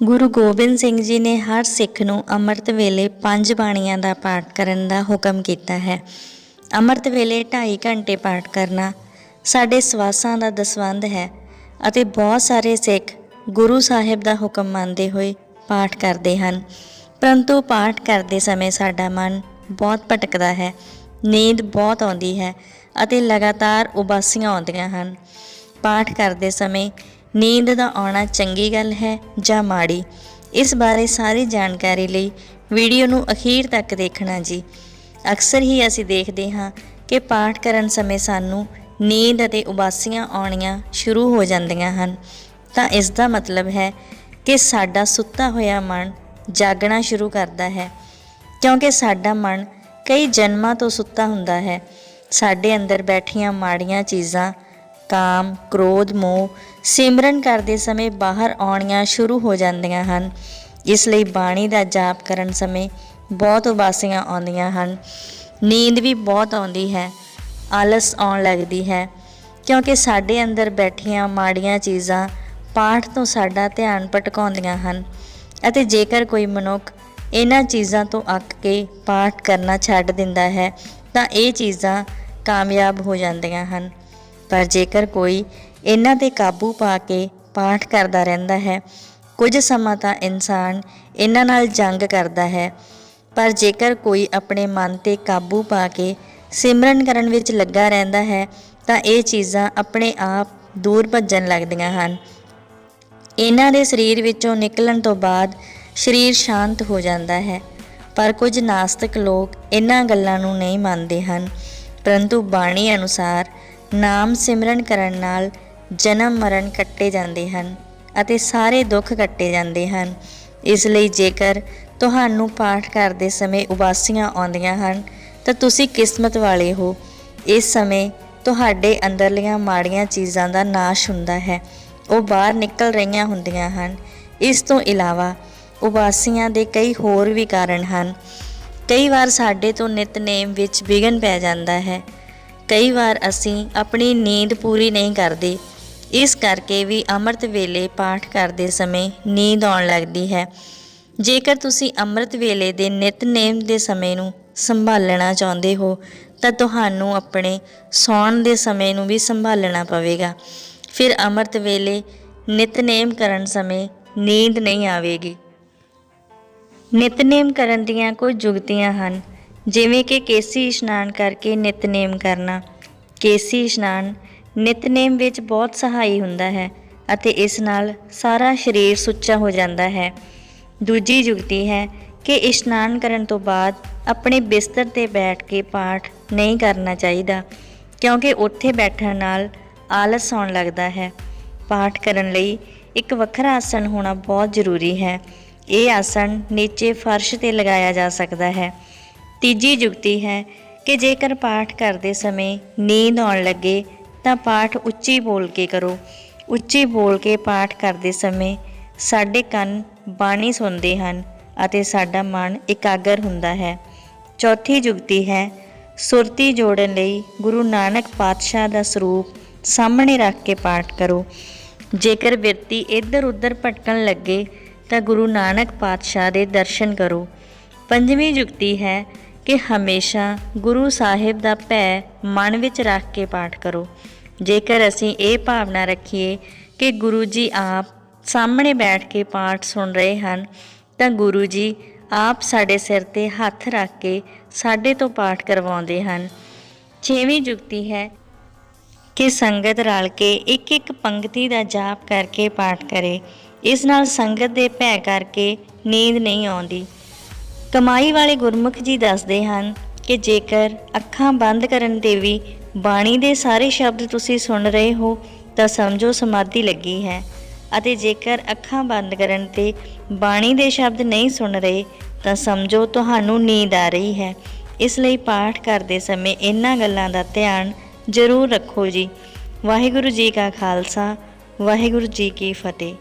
ਗੁਰੂ ਗੋਬਿੰਦ ਸਿੰਘ ਜੀ ਨੇ ਹਰ ਸਿੱਖ ਨੂੰ ਅੰਮ੍ਰਿਤ ਵੇਲੇ ਪੰਜ ਬਾਣੀਆਂ ਦਾ ਪਾਠ ਕਰਨ ਦਾ ਹੁਕਮ ਕੀਤਾ ਹੈ। ਅੰਮ੍ਰਿਤ ਵੇਲੇ 2.5 ਘੰਟੇ ਪਾਠ ਕਰਨਾ ਸਾਡੇ ਸਵਾਸਾਂ ਦਾ ਦਸਵੰਧ ਹੈ ਅਤੇ ਬਹੁਤ ਸਾਰੇ ਸਿੱਖ ਗੁਰੂ ਸਾਹਿਬ ਦਾ ਹੁਕਮ ਮੰਨਦੇ ਹੋਏ ਪਾਠ ਕਰਦੇ ਹਨ। ਪਰੰਤੂ ਪਾਠ ਕਰਦੇ ਸਮੇਂ ਸਾਡਾ ਮਨ ਬਹੁਤ ਭਟਕਦਾ ਹੈ, ਨੀਂਦ ਬਹੁਤ ਆਉਂਦੀ ਹੈ ਅਤੇ ਲਗਾਤਾਰ ਉਬਾਸੀਆਂ ਆਉਂਦੀਆਂ ਹਨ। ਪਾਠ ਕਰਦੇ ਸਮੇਂ ਨੀਂਦ ਦਾ ਆਉਣਾ ਚੰਗੀ ਗੱਲ ਹੈ ਜਾਂ ਮਾੜੀ? ਇਸ ਬਾਰੇ ਸਾਰੀ ਜਾਣਕਾਰੀ ਲਈ ਵੀਡੀਓ ਨੂੰ ਅਖੀਰ ਤੱਕ ਦੇਖਣਾ ਜੀ। ਅਕਸਰ ਹੀ ਅਸੀਂ ਦੇਖਦੇ ਹਾਂ ਕਿ ਪਾਠ ਕਰਨ ਸਮੇਂ ਸਾਨੂੰ ਨੀਂਦ ਅਤੇ ਉਬਾਸੀਆਂ ਆਉਣੀਆਂ ਸ਼ੁਰੂ ਹੋ ਜਾਂਦੀਆਂ ਹਨ। ਤਾਂ ਇਸ ਦਾ ਮਤਲਬ ਹੈ ਕਿ ਸਾਡਾ ਸੁੱਤਾ ਹੋਇਆ ਮਨ ਜਾਗਣਾ ਸ਼ੁਰੂ ਕਰਦਾ ਹੈ। ਕਿਉਂਕਿ ਸਾਡਾ ਮਨ ਕਈ ਜਨਮਾਂ ਤੋਂ ਸੁੱਤਾ ਹੁੰਦਾ ਹੈ। ਸਾਡੇ ਅੰਦਰ ਬੈਠੀਆਂ ਮਾੜੀਆਂ ਚੀਜ਼ਾਂ ਕਾਮ, ਕ੍ਰੋਧ, ਮੋਹ ਸਿਮਰਨ ਕਰਦੇ ਸਮੇਂ ਬਾਹਰ ਆਉਣੀਆਂ ਸ਼ੁਰੂ ਹੋ ਜਾਂਦੀਆਂ ਹਨ। ਇਸ ਲਈ ਬਾਣੀ ਦਾ ਜਾਪ ਕਰਨ ਸਮੇਂ ਬਹੁਤ ਉਬਾਸੀਆਂ ਆਉਂਦੀਆਂ ਹਨ। ਨੀਂਦ ਵੀ ਬਹੁਤ ਆਉਂਦੀ ਹੈ। ਆਲਸ ਆਉਣ ਲੱਗਦੀ ਹੈ। ਕਿਉਂਕਿ ਸਾਡੇ ਅੰਦਰ ਬੈਠੀਆਂ ਮਾੜੀਆਂ ਚੀਜ਼ਾਂ ਪਾਠ ਤੋਂ ਸਾਡਾ ਧਿਆਨ ਭਟਕਾਉਂਦੀਆਂ ਹਨ ਅਤੇ ਜੇਕਰ ਕੋਈ ਮਨੁੱਖ ਇਹਨਾਂ ਚੀਜ਼ਾਂ ਤੋਂ ਅੱਕ ਕੇ ਪਾਠ ਕਰਨਾ ਛੱਡ ਦਿੰਦਾ ਹੈ ਤਾਂ ਇਹ ਚੀਜ਼ਾਂ ਕਾਮਯਾਬ ਹੋ ਜਾਂਦੀਆਂ ਹਨ। ਪਰ ਜੇਕਰ ਕੋਈ ਇਹਨਾਂ ਤੇ ਕਾਬੂ ਪਾ ਕੇ ਪਾਠ ਕਰਦਾ ਰਹਿੰਦਾ ਹੈ, ਕੁਝ ਸਮਾਂ ਤਾਂ ਇਨਸਾਨ ਇਹਨਾਂ ਨਾਲ ਜੰਗ ਕਰਦਾ ਹੈ। ਪਰ ਜੇਕਰ ਕੋਈ ਆਪਣੇ ਮਨ ਤੇ ਕਾਬੂ ਪਾ ਕੇ ਸਿਮਰਨ ਕਰਨ ਵਿੱਚ ਲੱਗਾ ਰਹਿੰਦਾ ਹੈ, ਤਾਂ ਇਹ ਚੀਜ਼ਾਂ ਆਪਣੇ ਆਪ ਦੂਰ ਭੱਜਣ ਲੱਗਦੀਆਂ ਹਨ। ਇਹਨਾਂ ਦੇ ਸਰੀਰ ਵਿੱਚੋਂ ਨਿਕਲਣ ਤੋਂ ਬਾਅਦ ਸਰੀਰ ਸ਼ਾਂਤ ਹੋ ਜਾਂਦਾ ਹੈ, ਪਰ ਕੁਝ ਨਾਸਤਿਕ ਲੋਕ ਇਹਨਾਂ ਗੱਲਾਂ ਨੂੰ ਨਹੀਂ ਮੰਨਦੇ ਹਨ। ਪਰੰਤੂ ਬਾਣੀ ਅਨੁਸਾਰ ਨਾਮ ਸਿਮਰਨ ਕਰਨ ਨਾਲ ਜਨਮ ਮਰਨ ਕੱਟੇ ਜਾਂਦੇ ਹਨ ਅਤੇ ਸਾਰੇ ਦੁੱਖ ਕੱਟੇ ਜਾਂਦੇ ਹਨ। ਇਸ ਲਈ ਜੇਕਰ ਤੁਹਾਨੂੰ ਪਾਠ ਕਰਦੇ ਸਮੇਂ ਉਬਾਸੀਆਂ ਆਉਂਦੀਆਂ ਹਨ, ਤਾਂ ਤੁਸੀਂ ਕਿਸਮਤ ਵਾਲੇ ਹੋ। ਇਸ ਸਮੇਂ ਤੁਹਾਡੇ ਅੰਦਰਲੀਆਂ ਮਾੜੀਆਂ ਚੀਜ਼ਾਂ ਦਾ ਨਾਸ਼ ਹੁੰਦਾ ਹੈ। ਉਹ ਬਾਹਰ ਨਿਕਲ ਰਹੀਆਂ ਹੁੰਦੀਆਂ ਹਨ। ਇਸ ਤੋਂ ਇਲਾਵਾ ਉਬਾਸੀਆਂ ਦੇ ਕਈ ਹੋਰ ਵੀ ਕਾਰਨ ਹਨ। ਕਈ ਵਾਰ ਸਾਡੇ ਤੋਂ ਨਿਤਨੇਮ ਵਿੱਚ ਵਿਘਨ ਪੈ ਜਾਂਦਾ ਹੈ। ਕਈ ਵਾਰ ਅਸੀਂ ਆਪਣੀ ਨੀਂਦ ਪੂਰੀ ਨਹੀਂ ਕਰਦੇ। ਇਸ ਕਰਕੇ ਵੀ ਅੰਮ੍ਰਿਤ ਵੇਲੇ ਪਾਠ ਕਰਦੇ ਸਮੇਂ ਨੀਂਦ ਆਉਣ ਲੱਗਦੀ ਹੈ। ਜੇਕਰ ਤੁਸੀਂ ਅੰਮ੍ਰਿਤ ਵੇਲੇ ਦੇ ਨਿਤਨੇਮ ਦੇ ਸਮੇਂ ਨੂੰ ਸੰਭਾਲਣਾ ਚਾਹੁੰਦੇ ਹੋ, ਤਾਂ ਤੁਹਾਨੂੰ ਆਪਣੇ ਸੌਣ ਦੇ ਸਮੇਂ ਨੂੰ ਵੀ ਸੰਭਾਲਣਾ ਪਵੇਗਾ। ਫਿਰ ਅੰਮ੍ਰਿਤ ਵੇਲੇ ਨਿਤਨੇਮ ਕਰਨ ਸਮੇਂ ਨੀਂਦ ਨਹੀਂ ਆਵੇਗੀ। ਨਿਤਨੇਮ ਕਰਨ ਦੀਆਂ ਕੁਝ ਜੁਗਤੀਆਂ ਹਨ। ਜਿਵੇਂ ਕਿ ਕੇਸੀ ਇਸ਼ਨਾਨ ਕਰਕੇ ਨਿਤਨੇਮ ਕਰਨਾ। ਕੇਸੀ ਇਸ਼ਨਾਨ ਨਿਤਨੇਮ ਵਿੱਚ ਬਹੁਤ ਸਹਾਈ ਹੁੰਦਾ ਹੈ ਅਤੇ ਇਸ ਨਾਲ ਸਾਰਾ ਸਰੀਰ ਸੁੱਚਾ ਹੋ ਜਾਂਦਾ ਹੈ। ਦੂਜੀ ਯੁਕਤੀ ਹੈ ਕਿ ਇਸ਼ਨਾਨ ਕਰਨ ਤੋਂ ਬਾਅਦ ਆਪਣੇ ਬਿਸਤਰ ਤੇ ਬੈਠ ਕੇ ਪਾਠ ਨਹੀਂ ਕਰਨਾ ਚਾਹੀਦਾ, ਕਿਉਂਕਿ ਉੱਥੇ ਬੈਠਣ ਨਾਲ ਆਲਸ ਆਉਣ ਲੱਗਦਾ ਹੈ। ਪਾਠ ਕਰਨ ਲਈ ਇੱਕ ਵੱਖਰਾ ਆਸਣ ਹੋਣਾ ਬਹੁਤ ਜ਼ਰੂਰੀ ਹੈ। ਇਹ ਆਸਣ ਨੀਚੇ ਫਰਸ਼ ਤੇ ਲਗਾਇਆ ਜਾ ਸਕਦਾ ਹੈ। ਤੀਜੀ ਜੁਗਤੀ ਹੈ ਕਿ ਜੇਕਰ ਪਾਠ ਕਰਦੇ ਸਮੇਂ ਨੀਂਦ ਆਉਣ ਲੱਗੇ ਤਾਂ ਪਾਠ ਉੱਚੀ ਬੋਲ ਕੇ ਕਰੋ। ਉੱਚੀ ਬੋਲ ਕੇ ਪਾਠ ਕਰਦੇ ਸਮੇਂ ਸਾਡੇ ਕੰਨ ਬਾਣੀ ਸੁਣਦੇ ਹਨ ਅਤੇ ਸਾਡਾ ਮਨ ਇਕਾਗਰ ਹੁੰਦਾ ਹੈ। ਚੌਥੀ ਜੁਗਤੀ ਹੈ ਸੁਰਤੀ ਜੋੜਨ ਲਈ ਗੁਰੂ ਨਾਨਕ ਪਾਤਸ਼ਾਹ ਦਾ ਸਰੂਪ ਸਾਹਮਣੇ ਰੱਖ ਕੇ ਪਾਠ ਕਰੋ। ਜੇਕਰ ਵਿਅਕਤੀ ਇੱਧਰ ਉੱਧਰ ਭਟਕਣ ਲੱਗੇ ਤਾਂ ਗੁਰੂ ਨਾਨਕ ਪਾਤਸ਼ਾਹ ਦੇ ਦਰਸ਼ਨ ਕਰੋ। ਪੰਜਵੀਂ ਜੁਗਤੀ ਹੈ ਕਿ ਹਮੇਸ਼ਾ ਗੁਰੂ ਸਾਹਿਬ ਦਾ ਭੈ ਮਨ ਵਿੱਚ ਰੱਖ ਕੇ ਪਾਠ ਕਰੋ। ਜੇਕਰ ਅਸੀਂ ਇਹ ਭਾਵਨਾ ਰੱਖੀਏ ਕਿ ਗੁਰੂ ਜੀ ਆਪ ਸਾਹਮਣੇ ਬੈਠ ਕੇ ਪਾਠ ਸੁਣ ਰਹੇ ਹਨ, ਤਾਂ ਗੁਰੂ ਜੀ ਆਪ ਸਾਡੇ ਸਿਰ ਤੇ ਹੱਥ ਰੱਖ ਕੇ ਸਾਡੇ ਤੋਂ ਪਾਠ ਕਰਵਾਉਂਦੇ ਹਨ। ਛੇਵੀਂ ਜੁਗਤੀ ਹੈ ਕਿ ਸੰਗਤ ਰਲ ਕੇ ਇੱਕ ਇੱਕ ਪੰਕਤੀ ਦਾ ਜਾਪ ਕਰਕੇ ਪਾਠ ਕਰੇ। ਇਸ ਨਾਲ ਸੰਗਤ ਦੇ ਭੈ ਕਰਕੇ ਨੀਂਦ ਨਹੀਂ ਆਉਂਦੀ। ਕਮਾਈ ਵਾਲੇ ਗੁਰਮੁਖ ਜੀ ਦੱਸਦੇ ਹਨ ਕਿ ਜੇਕਰ ਅੱਖਾਂ ਬੰਦ ਕਰਨ ਤੇ ਵੀ ਬਾਣੀ ਦੇ ਸਾਰੇ ਸ਼ਬਦ ਤੁਸੀਂ ਸੁਣ ਰਹੇ ਹੋ, ਤਾਂ ਸਮਝੋ ਸਮਾਧੀ ਲੱਗੀ ਹੈ। ਅਤੇ ਜੇਕਰ ਅੱਖਾਂ ਬੰਦ ਕਰਨ ਤੇ ਬਾਣੀ ਦੇ ਸ਼ਬਦ ਨਹੀਂ ਸੁਣ ਰਹੇ, ਤਾਂ ਸਮਝੋ ਤੁਹਾਨੂੰ ਨੀਂਦ ਆ ਰਹੀ ਹੈ। ਇਸ ਲਈ ਪਾਠ ਕਰਦੇ ਸਮੇਂ ਇਹਨਾਂ ਗੱਲਾਂ ਦਾ ਧਿਆਨ ਜ਼ਰੂਰ ਰੱਖੋ ਜੀ। ਵਾਹਿਗੁਰੂ ਜੀ ਕਾ ਖਾਲਸਾ, ਵਾਹਿਗੁਰੂ ਜੀ ਕੀ ਫਤਿਹ।